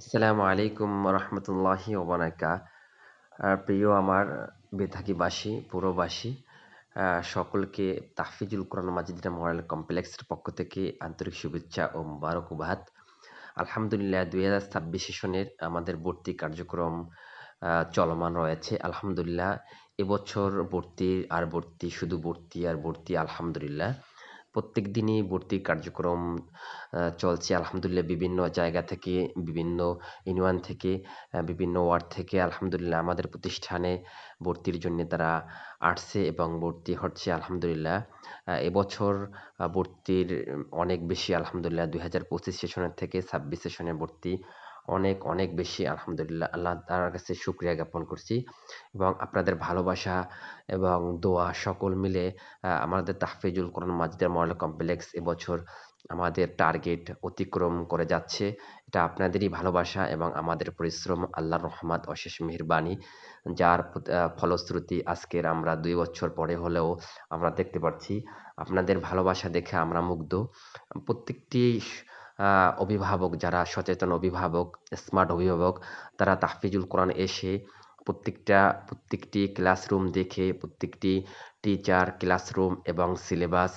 আসসালামু আলাইকুম রহমতুল্লাহি ওবারাকা প্রিয় আমার বেথাকিবাসী পুরবাসী সকলকে তাহফিজুল কোরআন মাজিদিনা মরাল কমপ্লেক্সের পক্ষ থেকে আন্তরিক শুভেচ্ছা ও মুবারকবাদ। আলহামদুলিল্লাহ, দুই হাজার ছাব্বিশ সেশনের আমাদের ভর্তি কার্যক্রম চলমান রয়েছে। আলহামদুলিল্লাহ, এবছর ভর্তি আর ভর্তি, শুধু ভর্তি আর ভর্তি, আলহামদুলিল্লাহ। প্রত্যেক দিনই ভর্তি কার্যক্রম চলছে। আলহামদুলিল্লাহ বিভিন্ন জায়গা থেকে, বিভিন্ন ইউনিয়ন থেকে বিভিন্ন ওয়ার্ড থেকে আলহামদুলিল্লাহ আমাদের প্রতিষ্ঠানে ভর্তির জন্য তারা আসছে এবং ভর্তি হচ্ছে আলহামদুলিল্লাহ। এবছর ভর্তির অনেক বেশি আলহামদুলিল্লাহ। দুই হাজার পঁচিশ সেশনের থেকে ছাব্বিশ সেশনে ভর্তি অনেক অনেক বেশি, আলহামদুলিল্লাহ। আল্লাহ তার কাছে শুক্রিয়া জ্ঞাপন করছি এবং আপনাদের ভালোবাসা এবং দোয়া সকল মিলে আমাদের তাহফিজুল কোরআন মাজিদের মডেল কমপ্লেক্স এবছর আমাদের টার্গেট অতিক্রম করে যাচ্ছে। এটা আপনাদেরই ভালোবাসা এবং আমাদের পরিশ্রম, আল্লাহর রহমত, অশেষ মেহরবানি, যার ফলশ্রুতি আজকের আমরা দুই বছর পরে হলেও আমরা দেখতে পাচ্ছি আপনাদের ভালোবাসা দেখে আমরা মুগ্ধ। প্রত্যেকটি অভিভাবক, যারা সচেতন অভিভাবক স্মার্ট অভিভাবক, তারা তাহফিজুল কোরআন এসে প্রত্যেকটা, প্রত্যেকটি ক্লাসরুম দেখে, প্রত্যেকটি টিচার ক্লাসরুম এবং সিলেবাস